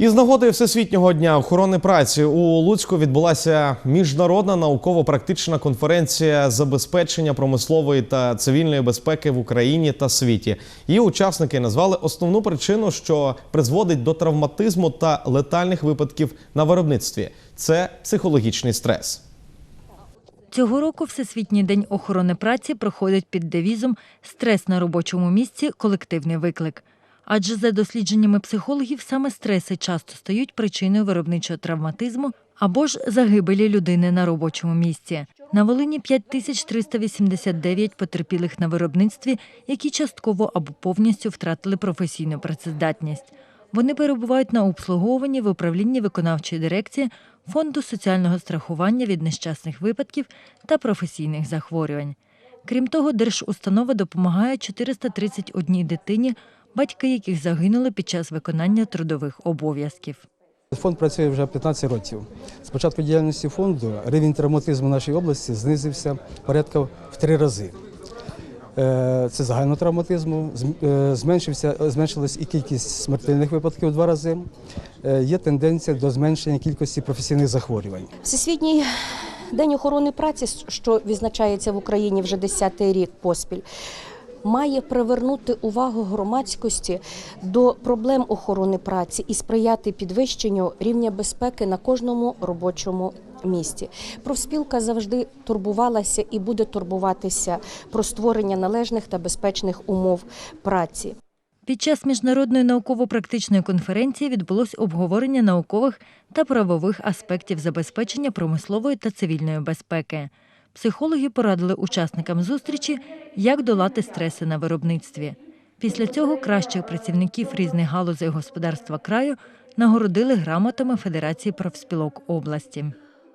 Із нагоди Всесвітнього дня охорони праці у Луцьку відбулася міжнародна науково-практична конференція забезпечення промислової та цивільної безпеки в Україні та світі. Її учасники назвали основну причину, що призводить до травматизму та летальних випадків на виробництві це психологічний стрес. Цього року Всесвітній день охорони праці проходить під девізом Стрес на робочому місці колективний виклик. Адже за дослідженнями психологів саме стреси часто стають причиною виробничого травматизму або ж загибелі людини на робочому місці. На Волині 5389 потерпілих на виробництві, які частково або повністю втратили професійну працездатність. Вони перебувають на обслуговуванні в управлінні виконавчої дирекції Фонду соціального страхування від нещасних випадків та професійних захворювань. Крім того, держустанова допомагає 431 дитині, батьки яких загинули під час виконання трудових обов'язків. Фонд працює вже 15 років. З початку діяльності фонду рівень травматизму в нашій області знизився порядка в три рази. Е, Це загального травматизму, Зм- е, зменшився, зменшилась і кількість смертельних випадків в два рази. Е, Є тенденція до зменшення кількості професійних захворювань. Всесвітній день охорони праці, що відзначається в Україні вже 10-й рік поспіль, має привернути увагу громадськості до проблем охорони праці і сприяти підвищенню рівня безпеки на кожному робочому місці. Профспілка завжди турбувалася і буде турбуватися про створення належних та безпечних умов праці. Під час міжнародної науково-практичної конференції відбулось обговорення наукових та правових аспектів забезпечення промислової та цивільної безпеки. Психологи порадили учасникам зустрічі, як долати стреси на виробництві. Після цього кращих працівників різних галузей господарства краю нагородили грамотами Федерації профспілок області.